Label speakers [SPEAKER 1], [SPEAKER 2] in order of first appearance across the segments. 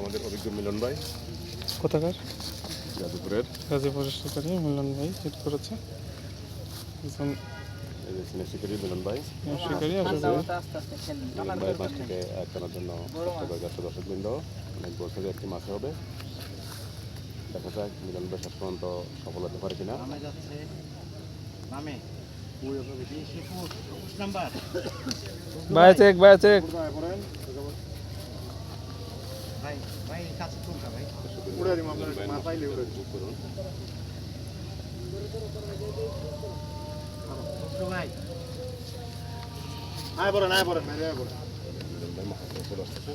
[SPEAKER 1] আমাদের অভিজ্ঞ মিলন ভাই।
[SPEAKER 2] কোথাকার?
[SPEAKER 1] যাদবপুরের।
[SPEAKER 2] গাজীপুরের শিকারী মিলন ভাই হিট করেছে একজন
[SPEAKER 1] শিকারী মিলন ভাই।
[SPEAKER 2] শিকারী আর যে
[SPEAKER 1] মিলন ভাই মাছটিকে এক টানার জন্য দর্শক অনেক একটি মাছ হবে। দেখা যাক মিলন ভাই শেষ পর্যন্ত সফল হতে পারে কিনা।
[SPEAKER 2] বাই চেক বাই চেক।
[SPEAKER 3] ভাই ভাই কাছে তুলকা ভাই
[SPEAKER 1] বুক করুন
[SPEAKER 3] তো ভাই
[SPEAKER 4] আয় বলেন আয় বলেন আয় বলেন
[SPEAKER 1] মিলন ভাই মাছ ধরে চলে আসতেছে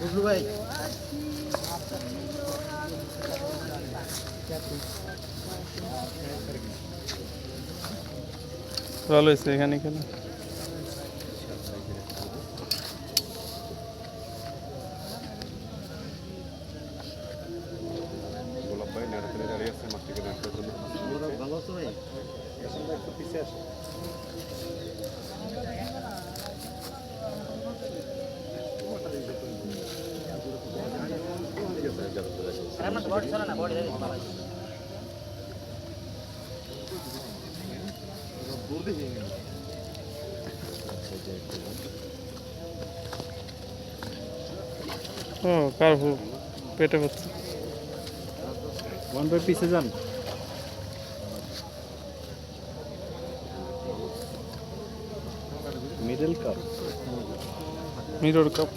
[SPEAKER 3] বুঝলু ভাই
[SPEAKER 2] ভালো হয়েছে এখানে খেলে।
[SPEAKER 1] গোলাপ ভাই নেড়াতে দাঁড়িয়ে আছে মাছটিকে দেখার জন্য
[SPEAKER 3] ভালো আছো ভাই
[SPEAKER 4] একটু পিছিয়ে আসো
[SPEAKER 2] ও কার পেটে হচ্ছে।
[SPEAKER 4] ওয়ান বাই পিছে যান মিডল কাপ
[SPEAKER 2] মিরর কাপ